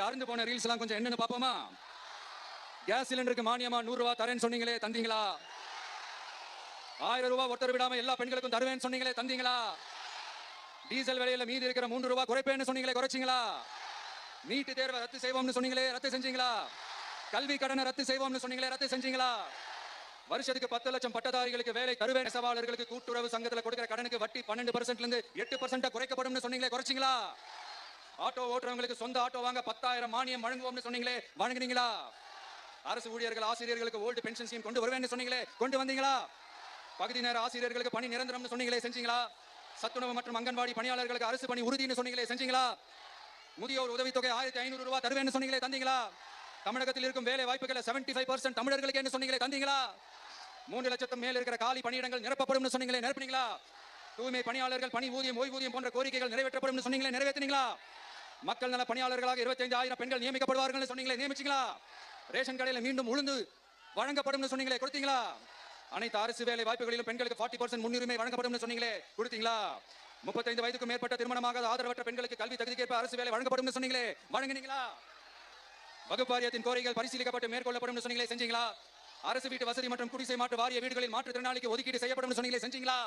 அருந்து போன ரீல்ஸ் எல்லாம் கொஞ்சம் என்னன்னு பாப்போமா கேஸ் சிலிண்டருக்கு மானியமா நூறு ரூபாய் தரேன்னு சொன்னீங்களே தந்தீங்களா? ஆயிரம் ரூபாய் ஒருத்தர் விடாம எல்லா பெண்களுக்கும் தருவேன்னு சொன்னீங்களே தந்தீங்களா? டீசல் விலையில மீதி இருக்கிற மூன்று ரூபாய் குறைப்பேன்னு சொன்னீங்களே குறைச்சிங்களா? நீட்டு தேர்வை ரத்து செய்வோம்னு சொன்னீங்களே ரத்து செஞ்சீங்களா? கல்வி கடனை ரத்து செய்வோம்னு சொன்னீங்களே ரத்து செஞ்சீங்களா? வருஷத்துக்கு பத்து லட்சம் பட்டதாரிகளுக்கு வேலை தருவேன். நெசவாளர்களுக்கு கூட்டுறவு சங்கத்துல கொடுக்கிற கடனுக்கு வட்டி பன்னெண்டு பர்சன்ட்ல இருந்து எட்டு பர்சன்ட் குறைக்கப்படும் சொன்னீங்களே குறைச்சிங்களா? ஆட்டோ ஓட்டுறவங்களுக்கு சொந்த ஆட்டோ வாங்க பத்தாயிரம் மானியம் வழங்குவோம்னு சொன்னீங்களே வழங்குனீங்களா? அரசு ஊழியர்கள் ஆசிரியர்களுக்கு ஓல்டு பென்ஷன் ஸ்கீம் கொண்டு வருவேன்னு சொன்னீங்களே கொண்டு வந்தீங்களா? பகுதி நேர ஆசிரியர்களுக்கு பணி நிரந்தரம்னு சொன்னீங்களே செஞ்சீங்களா? சத்துணவு மற்றும் அங்கன்வாடி பணியாளர்களுக்கு அரசு பணி உறுதின்னு சொன்னீங்களே செஞ்சீங்களா? முதியோர் உதவித்தொகை ஆயிரத்தி ஐநூறு ரூபாய் தருவேன்னு சொன்னீங்களே தந்தீங்களா? தமிழகத்தில் இருக்கும் வேலை வாய்ப்புகளை 75% ஃபைவ் பர்சன்ட் தமிழர்களுக்கு என்ன சொன்னீங்களே தந்தீங்களா? மூன்று லட்சத்தும் மேல் இருக்கிற காலி பணியிடங்கள் நிரப்பப்படும் சொன்னீங்களே நிரப்பினீங்களா? தூய்மை பணியாளர்கள் பணி ஊதியம் ஓய்வூதியம் போன்ற கோரிக்கைகள் நிறைவேற்றப்படும் சொன்னீங்களே நிறைவேற்றினீங்களா? மக்கள் நல பணியாளர்களாக 25000 ஆயிரம் பெண்கள் நியமிக்கப்படுவார்கள் சொன்னீங்களே நியமிச்சீங்களா? ரேஷன் கடையில மீண்டும் உளுந்து வழங்கப்படும் சொன்னீங்களே கொடுத்தீங்களா? அனைத்து அரசு வேலை வாய்ப்புகளிலும் பெண்களுக்கு 40% பர்சன்ட் முன்னுரிமை வழங்கப்படும் சொன்னீங்களே கொடுத்தீங்களா? முப்பத்தைந்து வயதுக்கு மேற்பட்ட திருமணமாக ஆதரவற்ற பெண்களுக்கு கல்வி தகுதிக்கேற்ப அரசு வேலை வழங்கப்படும் சொன்னீங்களே வழங்கினீங்களா? வகுப்பாரியத்தின் கோரிக்கைகள் பரிசீலிக்கப்பட்டு மேற்கொள்ளப்படும் சொன்னீங்களே செஞ்சீங்களா? அரசு வீட்டு வசதி மற்றும் குடிசை மாற்று வாரிய வீடுகளில் மாற்றுத்திறனாளிக்கு ஒதுக்கீடு செய்யப்படும் சொன்னீங்களே செஞ்சீங்களா?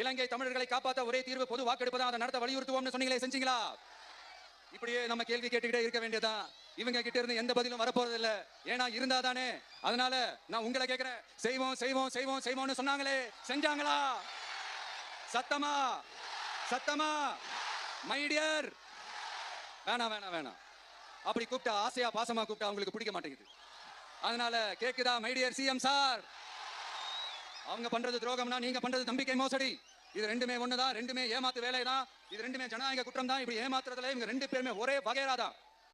இலங்கை தமிழர்களை காப்பாற்ற ஒரே தீர்வு பொது வாக்கெடுப்பு தான் அதை நடத்த வலியுறுத்துவோம்னு சொன்னீங்களே செஞ்சீங்களா? இப்படியே நம்ம கேள்வி கேட்டுக்கிட்டே இருக்க வேண்டியதான் இவங்க கிட்ட இருந்து எந்த பதிலும் வரப்போறது இல்ல ஏன்னா இருந்தா தானே. அதனால நான் உங்களை கேட்கிறேன். செய்வோம் செய்வோம் செய்வோம் செய்வோம்னு சொன்னாங்களே. செஞ்சாங்களா? சத்தமா? சத்தமா? மைடியர் வேணாம் வேணாம் வேணாம். அப்படி கூப்பிட்டா ஆசையா பாசமா கூப்பிட்டா உங்களுக்கு பிடிக்க மாட்டேங்குது. அதனால கேக்குதா மைடியர் சிஎம் சார் அவங்க பண்றது துரோகம்னா நீங்க பண்றது நம்பிக்கை மோசடி. இது ரெண்டுமே ஒண்ணுதான் ரெண்டுமே ஏமாத்து வேலை தான் இது ரெண்டுமே ஜனநாயக குற்றம் தான் இப்படி ஏமாத்துறதுல இவங்க ரெண்டு பேருமே ஒரே வகையரா தான்